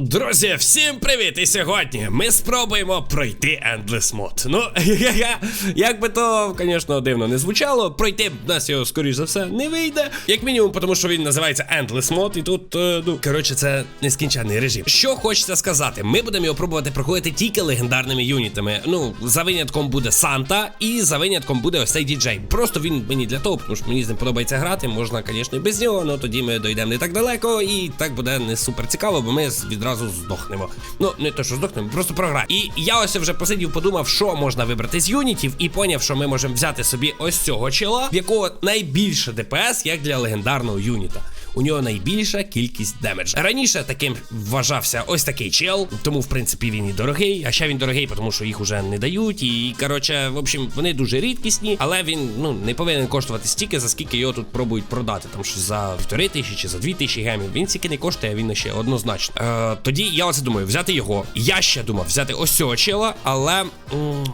Друзі, всім привіт! І сьогодні ми спробуємо пройти Endless Mod. Ну, як би то, звісно, дивно не звучало, пройти в нас його, скоріш за все, не вийде. Як мінімум, тому що він називається Endless Mod, і тут, е, ну, коротше, це нескінченний режим. Що хочеться сказати, ми будемо його пробувати проходити тільки легендарними юнітами. Ну, за винятком буде Санта, і за винятком буде ось цей діджей. Просто він мені для того, тому що мені з ним подобається грати, можна, звісно, і без нього, але тоді ми дійдемо не так далеко, і так буде не супер цікаво, бо ми відразу здохнемо. Ну, не то, що здохнемо, просто програємо. І я ось вже посидів, подумав, що можна вибрати з юнітів, і поняв, що ми можемо взяти собі ось цього чела, в якого найбільше ДПС, як для легендарного юніта. У нього найбільша кількість демедж. Раніше таким вважався ось такий чел, тому в принципі він і дорогий. А ще він дорогий, тому що їх уже не дають. І коротше, в общем, вони дуже рідкісні, але він ну не повинен коштувати стільки, за скільки його тут пробують продати. Там щось за півтори тисячі чи за дві тисячі гемів. Він стільки не коштує, він ще однозначно. Е, тоді я оце думаю, взяти його. Я ще думав взяти ось цього чела, але м,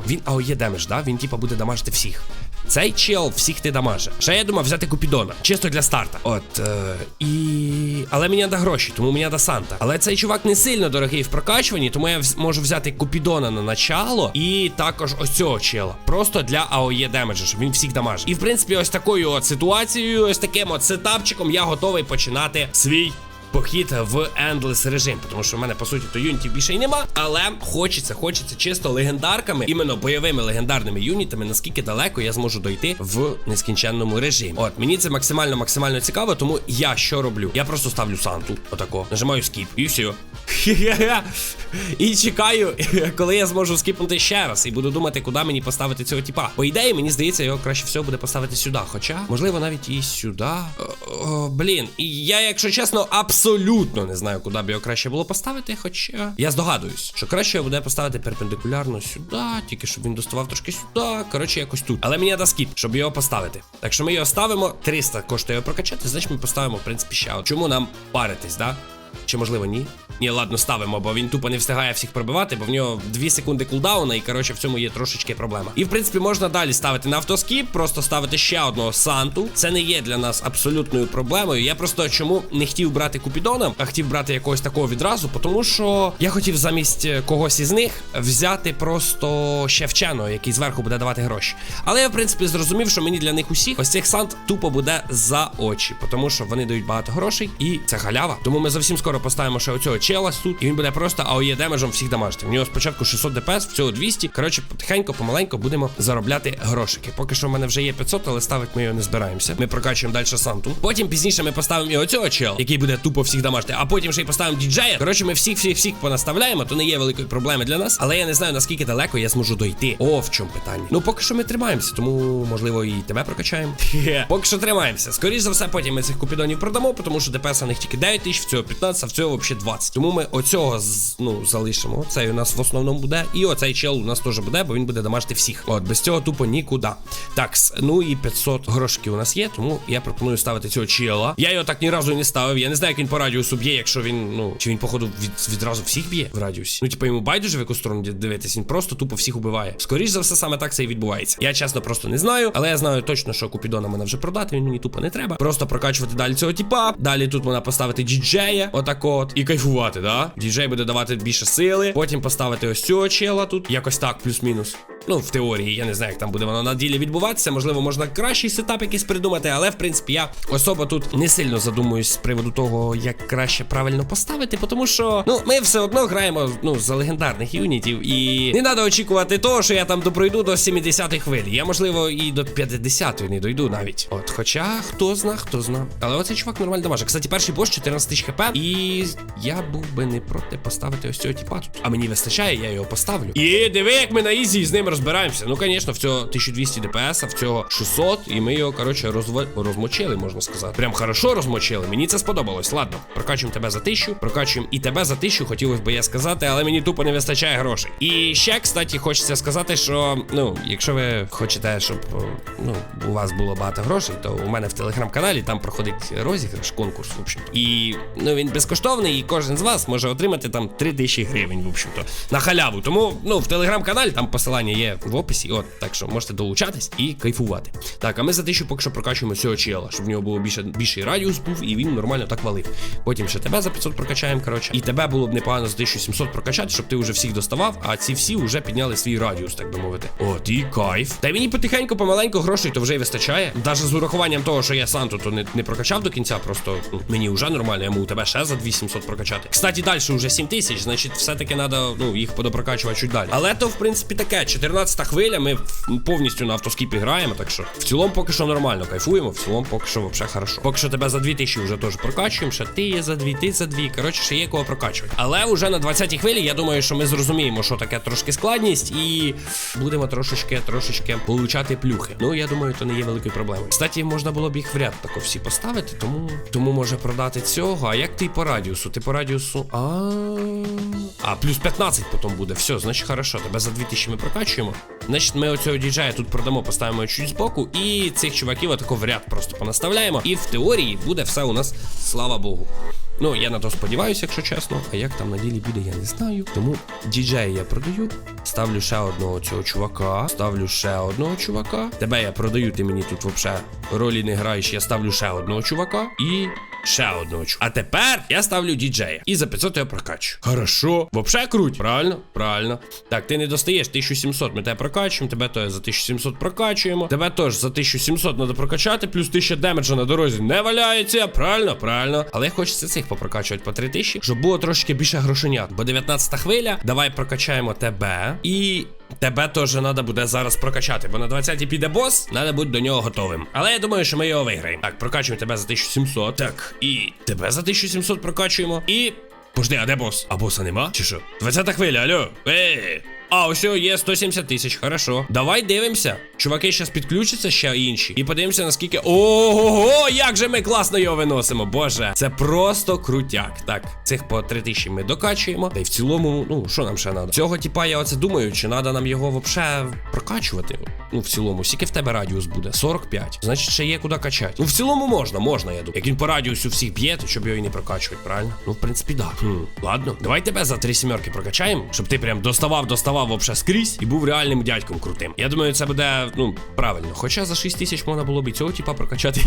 він АОЄ демедж, да? Він типа буде дамажити всіх. Цей чел всіх не дамаже. Ще я думав взяти Купідона, чисто для старта. От е, і. Але мені треба гроші, тому мені треба Санта. Але цей чувак не сильно дорогий в прокачуванні, тому я можу взяти Купідона на начало і також ось цього чела. Просто для АОЄ демеджа, щоб він всіх дамажив. І в принципі, ось такою от ситуацією, ось таким от сетапчиком я готовий починати свій похід в Endless режим, тому що в мене по суті то юнітів більше й нема. Але хочеться, хочеться чисто легендарками, іменно бойовими легендарними юнітами, наскільки далеко я зможу дойти в нескінченному режимі. От мені це максимально максимально цікаво, тому я що роблю? Я просто ставлю Санту, отако, нажимаю скіп, і все. І чекаю, коли я зможу скіпнути ще раз, і буду думати, куди мені поставити цього типа. По ідеї, мені здається, його краще всього буде поставити сюди. Хоча, можливо, навіть і сюди. Блін, і я, якщо чесно, абсолютно не знаю, куди б його краще було поставити. Хоча я здогадуюсь, що краще буде поставити перпендикулярно сюди, тільки щоб він доставав трошки сюди. Коротше, якось тут. Але мені треба скіп, щоб його поставити. Так що ми його ставимо. 300 коштує прокачати, значить ми поставимо, в принципі, ще. Чому нам паритись, да? Чи можливо ні? Ні, ладно, ставимо, бо він тупо не встигає всіх пробивати, бо в нього 2 секунди кулдауна, і коротше в цьому є трошечки проблема. І в принципі можна далі ставити на автоскіп, просто ставити ще одного Санту. Це не є для нас абсолютною проблемою. Я просто чому не хотів брати Купідона, а хотів брати якогось такого відразу, тому що я хотів замість когось із них взяти просто ще вченого, який зверху буде давати гроші. Але я, в принципі, зрозумів, що мені для них усіх ось цих сант тупо буде за очі, тому що вони дають багато грошей, і це халява. Тому ми зовсім скоро поставимо ще оцього чела тут, і він буде просто АОЄ демеджем всіх дамажити. В нього спочатку 600 ДПС, в цього 200. Коротше, потихеньку, помаленьку будемо заробляти грошики. Поки що в мене вже є 500, але ставити ми його не збираємося. Ми прокачуємо далі Санту. Потім пізніше ми поставимо і оцього чела, який буде тупо всіх дамажити, а потім ще й поставимо діджея. Коротше, ми всіх всіх всіх понаставляємо, то не є великої проблеми для нас. Але я не знаю наскільки далеко я зможу дойти. О, в чому питання. Ну поки що ми тримаємося, тому можливо і тебе прокачаємо. Поки що тримаємося. Скоріше за все, потім ми цих купідонів продамо, тому що ДПС у них тільки 9 тисяч, в цього 15, а в цього взагалі 20. Тому ми оцього ну, залишимо. Цей у нас в основному буде. І оцей чел у нас теж буде, бо він буде дамажити всіх. От, без цього тупо нікуди. Так, ну і 500 грошиків у нас є, тому я пропоную ставити цього чела. Я його так ні разу не ставив. Я не знаю, як він по радіусу б'є, якщо він, ну, чи він, походу, від, відразу всіх б'є в радіусі. Ну, типу, йому байдуже в яку сторону дивитись, він просто тупо всіх убиває. Скоріше за все, саме так це і відбувається. Я чесно просто не знаю, але я знаю точно, що Купідона мене вже продати, він мені тупо не треба. Просто прокачувати далі цього типа. Далі тут можна поставити діджея, отак от, і кайфувати, да? Діджей буде давати більше сили. Потім поставити ось цього чела тут. Якось так, плюс-мінус. Ну, в теорії, я не знаю, як там буде воно на ділі відбуватися. Можливо, можна кращий сетап якийсь придумати, але в принципі я особо тут не сильно задумуюсь з приводу того, як краще правильно поставити, тому що ну ми все одно граємо ну за легендарних юнітів, і не треба очікувати того, що я там допройду до 70-х хвилі. Я можливо і до 50-ї не дойду навіть. От, хоча хто зна, хто зна. Але оцей чувак нормально дамаже. Кстати, перший бос 14 тисяч хп, і я був би не проти поставити ось цього типа тут. А мені вистачає, я його поставлю. І диви, як ми на ізі з ним розбираємося. Ну, звісно, в цього 1200 ДПС, а в цього 600, і ми його, коротше, розв... розмочили, можна сказати. Прям хорошо розмочили. Мені це сподобалось. Ладно, прокачуємо тебе за тисячу, прокачуємо і тебе за тисячу, хотілося б я сказати, але мені тупо не вистачає грошей. І ще, кстати, хочеться сказати, що ну, якщо ви хочете, щоб ну, у вас було багато грошей, то у мене в телеграм-каналі там проходить розіграш, конкурс, в общем-то. І ну він безкоштовний, і кожен з вас може отримати там 3000 гривень, в общем-то, на халяву. Тому ну в телеграм-каналі там посилання є є в описі. От, так що можете долучатись і кайфувати. Так, а ми за тисячу поки що прокачуємо цього чела, щоб в нього було більше більший радіус був, і він нормально так валив. Потім ще тебе за 500 прокачаємо, коротше. І тебе було б непогано за 1700 прокачати, щоб ти вже всіх доставав, а ці всі вже підняли свій радіус, так би мовити. От і кайф. Та й мені потихеньку, помаленьку грошей то вже й вистачає. Навіть з урахуванням того, що я Санту то не, не прокачав до кінця, просто ну, мені вже нормально, я можу тебе ще за 2700 прокачати. Кстати, далі вже 7000, значить, все-таки треба ну, їх подопрокачувати чуть далі. Але то, в принципі, таке. 14 хвиля, ми повністю на автоскіпі граємо, так що в цілому поки що нормально кайфуємо, в цілому поки що взагалі хорошо. Поки що тебе за 2000 вже теж прокачуємо, ще ти є за 2, ти за 2. Коротше, ще є кого прокачувати. Але вже на 20 хвилі, я думаю, що ми зрозуміємо, що таке трошки складність, і будемо трошечки, трошечки получати плюхи. Ну, я думаю, то не є великою проблемою. Кстати, можна було б їх в ряд тако всі поставити, тому тому може продати цього. А як ти по радіусу? Ти по радіусу. А. А, плюс 15 потім буде. Все, значить, хорошо. Тебе за 2000 ми прокачуємо. Значить, ми оцього діджея тут продамо, поставимо чуть збоку, і цих чуваків отако в ряд просто понаставляємо. І в теорії буде все у нас, слава Богу. Ну, я на то сподіваюся, якщо чесно. А як там на ділі буде, я не знаю. Тому діджея я продаю. Ставлю ще одного цього чувака. Ставлю ще одного чувака. Тебе я продаю, ти мені тут взагалі ролі не граєш. Я ставлю ще одного чувака і. Ще одного чувака. А тепер я ставлю діджея. І за 500 я прокачу. Хорошо. Вообще круть. Правильно? Правильно. Так, ти не достаєш 1700. Ми тебе прокачуємо. Тебе то за 1700 прокачуємо. Тебе теж за 1700 треба прокачати. Плюс 1000 демеджа на дорозі не валяється. Правильно, правильно. Але хочеться цих попрокачувати по 3000, щоб було трошки більше грошенят. Бо 19 хвиля. Давай прокачаємо тебе. І. Тебе теж треба буде зараз прокачати, бо на 20-й піде бос, треба бути до нього готовим. Але я думаю, що ми його виграємо. Так, прокачуємо тебе за 1700. Так, і тебе за 1700 прокачуємо. І. Пожди, а де бос? А боса нема? Чи що? 20-та хвиля, алло. Ей! А, ось є 170 тисяч, хорошо. Давай дивимося. Чуваки зараз підключаться ще інші. І подивимося, наскільки. Ого, як же ми класно його виносимо. Боже, це просто крутяк. Так, цих по 3000 ми докачуємо. Та й в цілому, ну, що нам ще треба? Цього, типа, я оце думаю, чи треба нам його взагалі прокачувати. Ну, в цілому, скільки в тебе радіус буде? 45. Значить, ще є куди качати. Ну, в цілому можна, можна, я думаю. Як він по радіусу всіх б'є, то щоб його і не прокачувати, правильно? Ну, в принципі, да. Хм, ладно. Давай тебе за три сімерки прокачаємо, щоб ти прям доставав, доставав вообще скрізь і був реальним дядьком крутим. Я думаю, це буде, ну, правильно. Хоча за 6 тисяч можна було б і цього типа прокачати.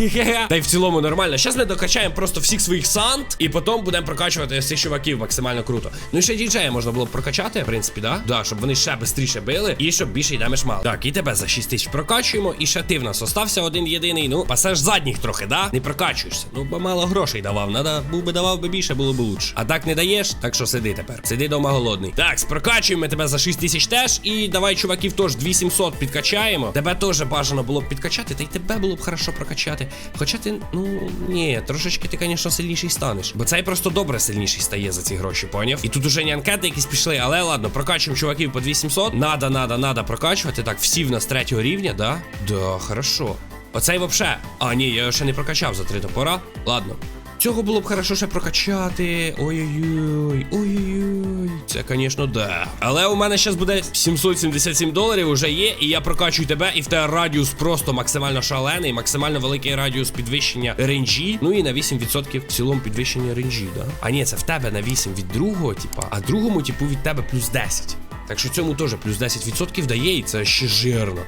Та й в цілому нормально. Зараз ми докачаємо просто всіх своїх сант, і потім будемо прокачувати цих чуваків максимально круто. Ну і ще діджея можна було б прокачати, в принципі, да? Да, щоб вони ще швидше били і щоб більше й мали. Так, і тебе за 6 тисяч прокачуємо, і ще ти в нас остався один єдиний. Ну, пасеш задніх трохи, да? Не прокачуєшся. Ну, бо мало грошей давав. Надо, був би давав би більше, було б лучше. А так не даєш, так що сиди тепер. Сиди дома голодний. Так, прокачуємо тебе за 6 тисяч теж. І давай, чуваків, теж 2700 підкачаємо. Тебе теж бажано було б підкачати, та й тебе було б хорошо прокачати. Хоча ти, ну ні, трошечки ти, звісно, сильніший станеш. Бо цей просто добре сильніший стає за ці гроші, поняв? І тут уже не анкети якісь пішли, але ладно, прокачуємо чуваків по 2700. Надо, надо, надо прокачувати. Так, всі в нас третього рівня, да? Да, хорошо. Оцей вообще. А, ні, я ще не прокачав за три топора. Ладно. Цього було б хорошо ще прокачати. Ой-ой-ой, ой-ой-ой. Це, звісно, да. Але у мене зараз буде 777 доларів уже є, і я прокачую тебе, і в тебе радіус просто максимально шалений, максимально великий радіус підвищення ренджі. Ну і на 8% в цілому підвищення ренджі, да? А ні, це в тебе на 8 від другого, типа, а другому, типу, від тебе плюс 10. Так що цьому теж плюс 10% дає, і це ще жирно.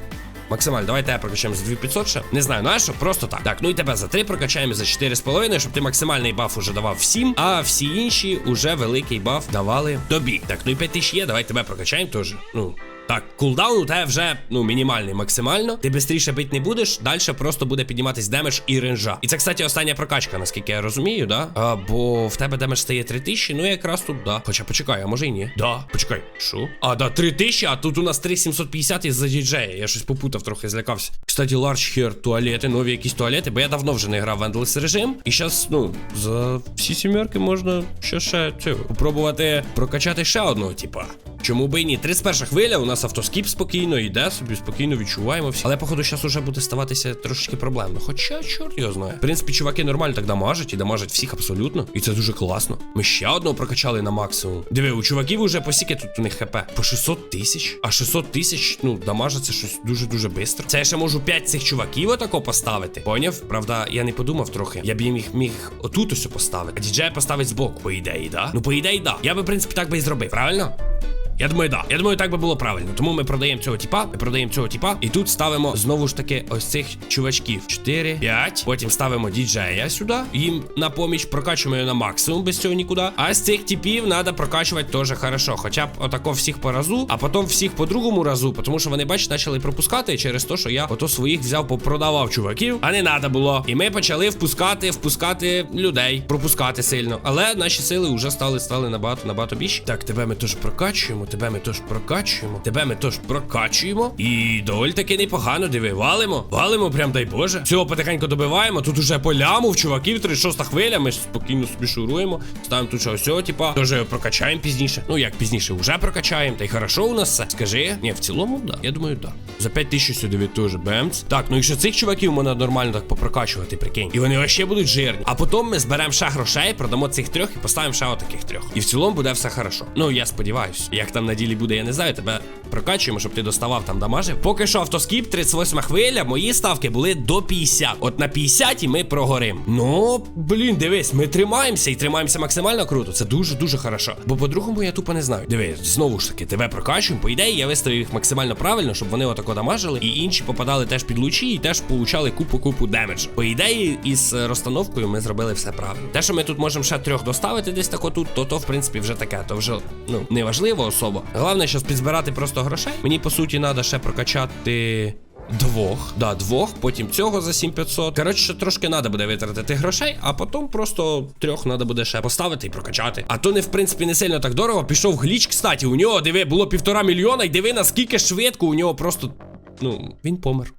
Максимально, давай тебе прокачаємо за 2500 ще. Не знаю, ну а що, просто так. Так, ну і тебе за 3 прокачаємо за 4,5, щоб ти максимальний баф уже давав всім, а всі інші уже великий баф давали тобі. Так, ну і 5000 є, давай тебе прокачаємо теж. Ну. Так, кулдаун у тебе вже ну мінімальний максимально. Ти швидше бить не будеш. Далі просто буде підніматись демедж і ренжа. І це, кстати, остання прокачка, наскільки я розумію, да? А, бо в тебе демедж стає 3000, ну якраз тут, да. Хоча почекай, а може і ні. Да, почекай. Що? А, да, 3000, а тут у нас 3750 із-за діджея. Я щось попутав, трохи злякався. Кстати, Large Hair туалети, нові якісь туалети, бо я давно вже не грав в Endless режим. І зараз, ну, за всі сімерки можна ще ще цього попробувати прокачати ще одного, типа. Чому би і ні? 31 хвиля, у нас автоскіп спокійно йде, собі спокійно відчуваємо всі. Але, походу, зараз уже буде ставатися трошечки проблемно. Хоча, чорт його знає. В принципі, чуваки нормально так дамажать і дамажать всіх абсолютно. І це дуже класно. Ми ще одного прокачали на максимум. Диви, у чуваків уже по скільки тут у них хп? По 600 тисяч. А 600 тисяч, ну, дамажиться щось дуже-дуже швидко. Це я ще можу 5 цих чуваків отако поставити. Поняв? Правда, я не подумав трохи. Я б їм їх міг отут ось поставити. А діджея поставить збоку, по ідеї, да? Ну, по ідеї, да. Я би, в принципі, так би і зробив, правильно? Я думаю, да. Я думаю, так би було правильно. Тому ми продаємо цього типа, ми продаємо цього типа, і тут ставимо знову ж таки ось цих чувачків. 4, 5. Потім ставимо діджея сюди. Їм на поміч прокачуємо його на максимум без цього нікуди. А з цих типів треба прокачувати теж хорошо. Хоча б отако всіх по разу, а потім всіх по другому разу, тому що вони, бачите, почали пропускати через те, що я ото своїх взяв, попродавав чуваків, а не треба було. І ми почали впускати, впускати людей, пропускати сильно. Але наші сили вже стали стали набагато набагато більші. Так, тебе ми теж прокачуємо, тебе ми теж прокачуємо, тебе ми теж прокачуємо. І доволі таки непогано, диви, валимо. Валимо, прям дай Боже. Цього потихеньку добиваємо. Тут уже по ляму в чуваків 36 хвиля. Ми спокійно собі шуруємо. Ставимо тут щось, типа, теж прокачаємо пізніше. Ну як пізніше, вже прокачаємо. Та й хорошо у нас все. Скажи. Ні, в цілому, да. Я думаю, да. За 5 тисяч сюди від теж бемц. Так, ну і що цих чуваків можна нормально так попрокачувати, прикинь. І вони вообще будуть жирні. А потім ми зберемо ще грошей, продамо цих трьох і поставимо ще отаких трьох. І в цілому буде все хорошо. Ну я сподіваюся. Як там на ділі буде, я не знаю. Тебе прокачуємо, щоб ти доставав там дамажив. Поки що автоскіп, 38 хвиля. Мої ставки були до 50. От на 50 і ми прогорим. Ну, блін, дивись, ми тримаємося і тримаємося максимально круто. Це дуже дуже хорошо. Бо по-другому я тупо не знаю. Дивись, знову ж таки, тебе прокачуємо. По ідеї, я виставив їх максимально правильно, щоб вони отако дамажили, і інші попадали теж під лучі і теж получали купу-купу демедж. По ідеї, із розстановкою ми зробили все правильно. Те, що ми тут можемо ще трьох доставити десь тако тут, то то в принципі вже таке. То вже ну не важливо особо. Головне, що підзбирати просто грошей. Мені по суті треба ще прокачати. Двох, да, двох, потім цього за 7500. Коротше, трошки треба буде витратити грошей, а потім просто трьох треба буде ще поставити і прокачати. А то не в принципі не сильно так дорого. Пішов гліч, кстати. У нього диви, було півтора мільйона, і диви, наскільки швидко у нього просто. Ну, він помер.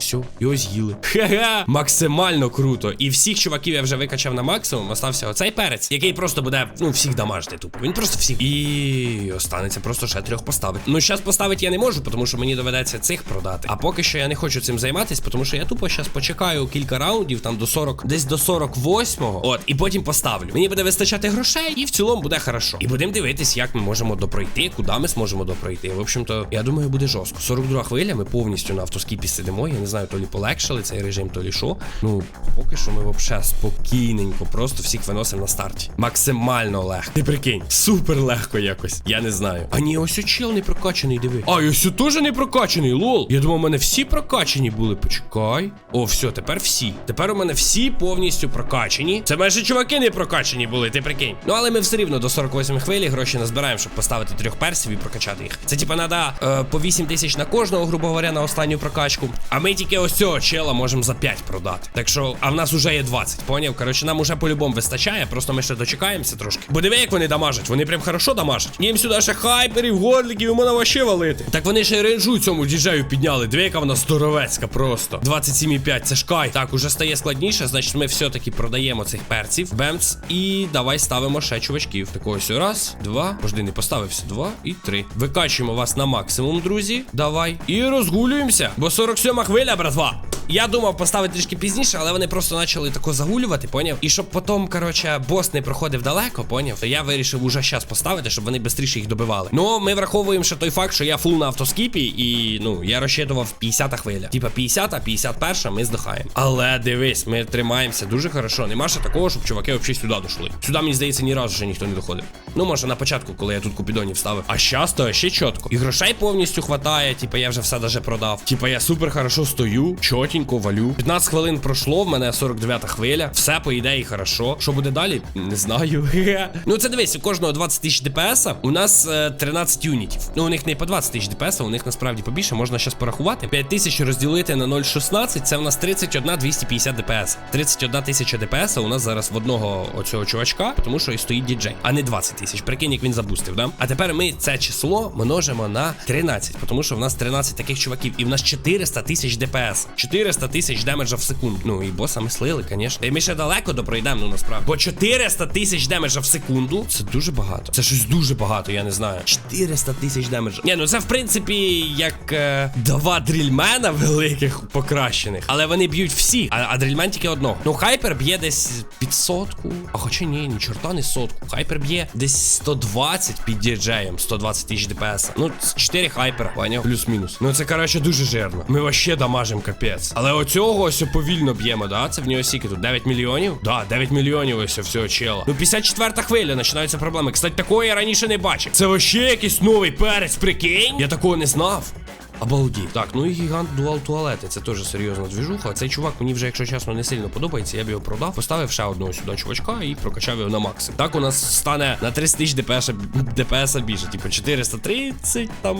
Все, його з'їли. Хе-хе, максимально круто. І всіх чуваків я вже викачав на максимум. Остався оцей перець, який просто буде, ну, всіх дамажити тупо. Він просто всіх. І останеться просто ще трьох поставити. Ну, зараз поставити я не можу, тому що мені доведеться цих продати. А поки що я не хочу цим займатися, тому що я тупо зараз почекаю кілька раундів, там до 40, десь до 48-го. От, і потім поставлю. Мені буде вистачати грошей, і в цілому буде хорошо. І будемо дивитись, як ми можемо допройти, куди ми зможемо допройти. В общем-то, я думаю, буде жорстко. 42 хвиля, ми повністю на автоскіпі сидимо. Я не знаю, то лі полегшили цей режим, то лі що. Ну, поки що ми взагалі спокійненько, просто всіх виносимо на старті. Максимально легко. Ти прикинь, супер легко якось. Я не знаю. А ні, ось чел не прокачаний, диви. А, ось теж не прокачаний, лол. Я думав, у мене всі прокачані були. Почекай. О, все, тепер всі. Тепер у мене всі повністю прокачані. Це майже чуваки не прокачані були, ти прикинь. Ну, але ми все рівно до 48 хвилі гроші назбираємо, щоб поставити трьох персів і прокачати їх. Це типа треба е, по 8 тисяч на кожного, грубо говоря, на останню прокачку. А ми тільки ось цього чела можемо за 5 продати. Так що, а в нас уже є 20, поняв? Коротше, нам уже по-любому вистачає, просто ми ще дочекаємося трошки. Бо диви, як вони дамажать. Вони прям хорошо дамажать. Їм сюди ще хайперів, горликів, і можна вообще валити. Так вони ще й рейнджу цьому діджею підняли. Диви, яка вона здоровецька просто. 27,5, це ж кай. Так, уже стає складніше, значить ми все-таки продаємо цих перців. Бемц. І давай ставимо ще чувачків. Так ось раз, два. Пожди, не поставився. Два і три. Викачуємо вас на максимум, друзі. Давай. І розгулюємося. Бо 47 хвиля, братва. Я думав поставити трішки пізніше, але вони просто почали тако загулювати, поняв? І щоб потім, коротше, бос не проходив далеко, поняв? То я вирішив уже зараз поставити, щоб вони швидше їх добивали. Ну, ми враховуємо ще той факт, що я фул на автоскіпі, і ну, я розчитував 50-та хвиля. Типа 50, а 51 ми здихаємо. Але дивись, ми тримаємося дуже хорошо. Нема ще такого, щоб чуваки взагалі сюди дійшли. Сюди, мені здається, ні разу ще ніхто не доходив. Ну, може, на початку, коли я тут купідонів ставив. А щас то ще чітко. І грошей повністю хватає. Типа я вже все даже продав. Типа я супер хорошо стою, чотенько валю. 15 хвилин пройшло, в мене 49 хвиля. Все по ідеї хорошо. Що буде далі? Не знаю. ну це дивись, у кожного 20 тисяч ДПС. У нас е, 13 юнітів. Ну, у них не по 20 тисяч ДПС, у них насправді побільше. Можна щас порахувати. 5 тисяч розділити на 0,16, це у нас 31 250 ДПС. 31 тисяча ДПС у нас зараз в одного оцього чувачка, тому що і стоїть діджей, а не 20 тисяч. Прикинь, як він забустив, да? А тепер ми це число множимо на 13, тому що в нас 13 таких чуваків, і в нас 400 тисяч ДПС. 400 тисяч демеджа в секунду. Ну і боса ми слили, звісно. І ми ще далеко допройдемо, ну насправді. Бо 400 тисяч демеджа в секунду це дуже багато. Це щось дуже багато, я не знаю. 400 тисяч демеджа. Ні, ну це в принципі як е, два дрільмена великих покращених. Але вони б'ють всі. А, а дрільмен тільки одного. Ну, хайпер б'є десь під сотку. А хоча ні, ні, чорта не сотку. Хайпер б'є десь 120 під діджеєм, 120 тисяч ДПС. Ну, 4 хайпера, поняв? Плюс-мінус. Ну це коротше дуже жирно. Ми вообще дамажим капець. Але оцього ось повільно б'ємо, да? Це в нього сіки тут? 9 мільйонів? Да, 9 мільйонів ось всього чела. Ну, 54 хвиля, починаються проблеми. Кстати, такого я раніше не бачив. Це вообще якийсь новий перець, прикинь? Я такого не знав. Обалді. Так, ну і гігант дуал туалети. Це теж серйозна двіжуха. Цей чувак мені вже, якщо чесно, не сильно подобається. Я б його продав, поставив ще одного сюди чувачка і прокачав його на максимум. Так у нас стане на 30 тисяч ДПС, ДПС більше. Типу 430, там,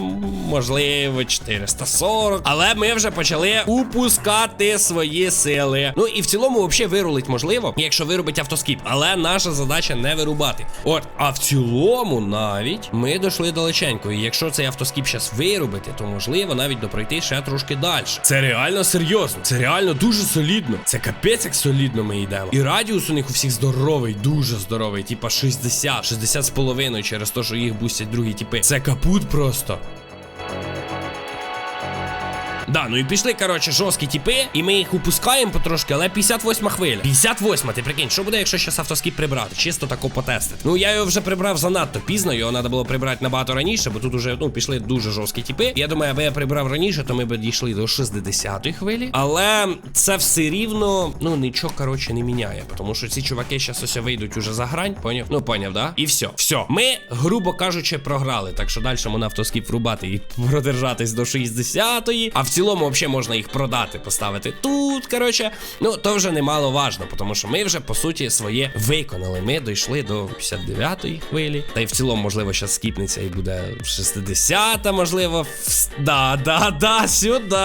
можливо, 440. Але ми вже почали упускати свої сили. Ну і в цілому, взагалі, вирулить можливо, якщо вирубить автоскіп. Але наша задача не вирубати. От, а в цілому навіть ми дійшли далеченько. І якщо цей автоскіп зараз вирубити, то можливо навіть допройти ще трошки далі. Це реально серйозно. Це реально дуже солідно. Це капець, як солідно ми йдемо. І радіус у них у всіх здоровий, дуже здоровий. Типа 60, 60 з половиною через те, що їх бустять другі тіпи. Це капут просто. Да, ну і пішли, коротше, жорсткі тіпи, і ми їх упускаємо потрошки, але 58 хвиля. 58, ти прикинь, що буде, якщо щас автоскіп прибрати? Чисто тако потестити. Ну я його вже прибрав занадто пізно, його треба було прибрати набагато раніше, бо тут уже ну пішли дуже жорсткі тіпи. Я думаю, аби я прибрав раніше, то ми б дійшли до 60-ї хвилі. Але це все рівно, ну нічого, коротше, не міняє. Тому що ці чуваки зараз ось вийдуть уже за грань, поняв? Ну поняв, да? І все. Все. Ми, грубо кажучи, програли. Так що далі можна автоскіп врубати і продержатись до 60-ї. А в цілому, взагалі, можна їх продати, поставити тут. Коротше, ну то вже немало важно, тому що ми вже по суті своє виконали. Ми дійшли до 59-ї хвилі. Та й в цілому, можливо, зараз скіпнеться і буде 60-та, можливо. вс- Да, да, да, сюди.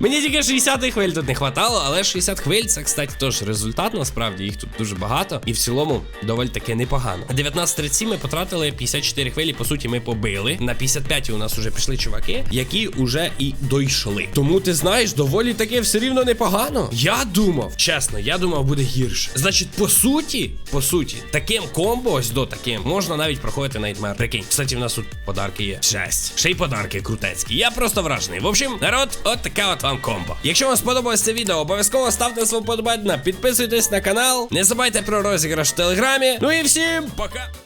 Мені тільки 60-ї хвиль тут не хватало, але 60 хвиль це, кстати, теж результат. Насправді їх тут дуже багато. І в цілому доволі таки непогано. 19.37 ми потратили 54 хвилі. По суті, ми побили. На 55-й у нас вже пішли чуваки, які уже і дійшли. Тому ти знаєш, доволі таки все рівно непогано. Я думав, чесно, я думав, буде гірше. Значить, по суті, по суті, таким комбо, ось до таким, можна навіть проходити Nightmare. Прикинь, кстати, в нас тут подарки є. Жесть. Ще й подарки крутецькі. Я просто вражений. В общем, народ, от таке от вам комбо. Якщо вам сподобалось це відео, обов'язково ставте свого подобання, підписуйтесь на канал. Не забувайте про розіграш в телеграмі. Ну і всім пока.